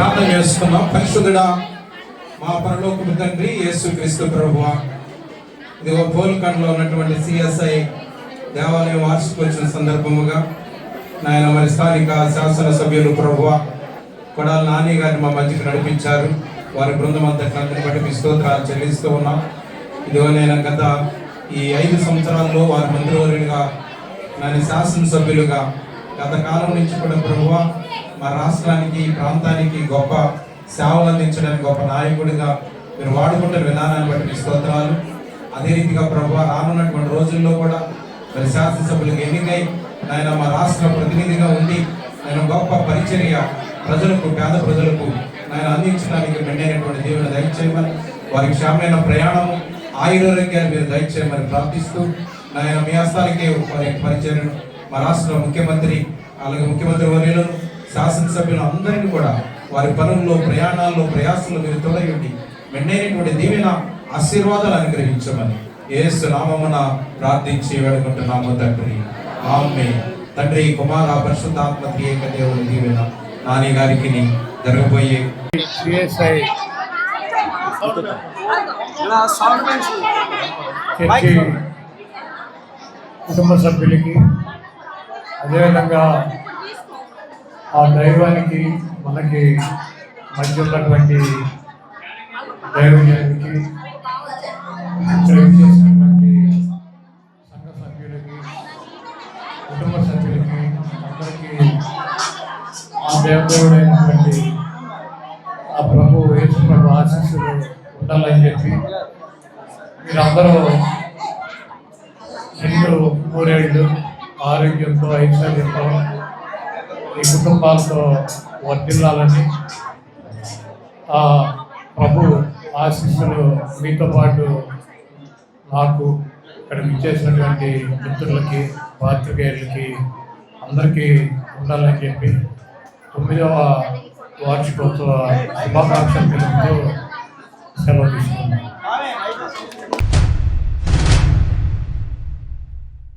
ప్రార్థన చేసుకున్నాం పరిశుద్ధుడా మా పరలోకపు తండ్రి యేసు క్రీస్తు ప్రభువ. ఇదిగో పోల్కండ్లో ఉన్నటువంటి సిఎస్ఐ దేవాలయం వార్షికోత్సవం సందర్భముగా నాయన మరి స్థానిక శాసనసభ్యులు ప్రభువ కొడాల నాని గారిని మా మధ్యకు నడిపించారు. వారి బృందం అంతటి బట్టి మీ స్తోత్రాలు చెల్లిస్తూ ఉన్నాం. ఇదిగో నేను గత ఈ ఐదు సంవత్సరాల్లో వారి మంత్రివర్యులుగా నన్ను శాసనసభ్యులుగా గత కాలం నుంచి కూడా ప్రభువ మా రాష్ట్రానికి ప్రాంతానికి గొప్ప సేవలు అందించడానికి గొప్ప నాయకుడిగా మీరు వాడుకుంటున్న విధానాన్ని బట్టి మీ స్తోత్రాలు. అదే రీతిగా ప్రభు రానున్నటువంటి రోజుల్లో కూడా మరి శాసనసభ్యులకు ఎన్నికై ఆయన మా రాష్ట్ర ప్రతినిధిగా ఉండి నేను గొప్ప పరిచర్య ప్రజలకు పేద ప్రజలకు ఆయన అందించడానికి మెండైనటువంటి దేవుని దయచేయమని వారికి క్షేమమైన ప్రయాణము ఆయురోగ్యాన్ని మీరు దయచేయమని ప్రార్థిస్తూ నాయన మీ హస్తానికి వారి పరిచర్యను మా రాష్ట్ర ముఖ్యమంత్రి అలాగే ముఖ్యమంత్రి వర్యులను శాసనసభ్యులు అందరినీ కూడా వారి పనుల్లో ప్రయాణాల్లో ప్రయాసంలో మీరు తొలగిండి మెండైనటువంటి దీవెన ఆశీర్వాదాలు అనుగ్రహించమని ఏసు నామమున ప్రార్థించి వేడుకుంటున్నాము తండ్రి. ఆమె తండ్రి కుమార పరిశుద్ధాత్మ త్రియేక దేవుని దీవెన నాని గారికి జరగబోయే కుటుంబ సభ్యులకి అదేవిధంగా ఆ దైవానికి మనకి మధ్య ఉన్నటువంటి దైవజనునికి చేసినటువంటి సంఘ సభ్యులకి కుటుంబ సభ్యులకి అందరికీ ఆ దేవదేవుడైనటువంటి ఆ ప్రభు యేసు ప్రభు ఆశీస్సులు ఉండాలని చెప్పి మీరందరూ రెండు మూడేళ్ళు ఆరోగ్యంతో ఐశ్వర్యంతో ఈ కుటుంబాలతో వర్తిల్లాలని ఆ ప్రభు ఆశీస్సులు మీతో పాటు నాకు ఇక్కడ విచ్చేసినటువంటి మిత్రులకి పాత్రికేయులకి అందరికీ ఉండాలని చెప్పి తొమ్మిదవ వార్షికోత్సవ శుభాకాంక్షలు తెలుపుతూ సెలవు తీసుకున్నాను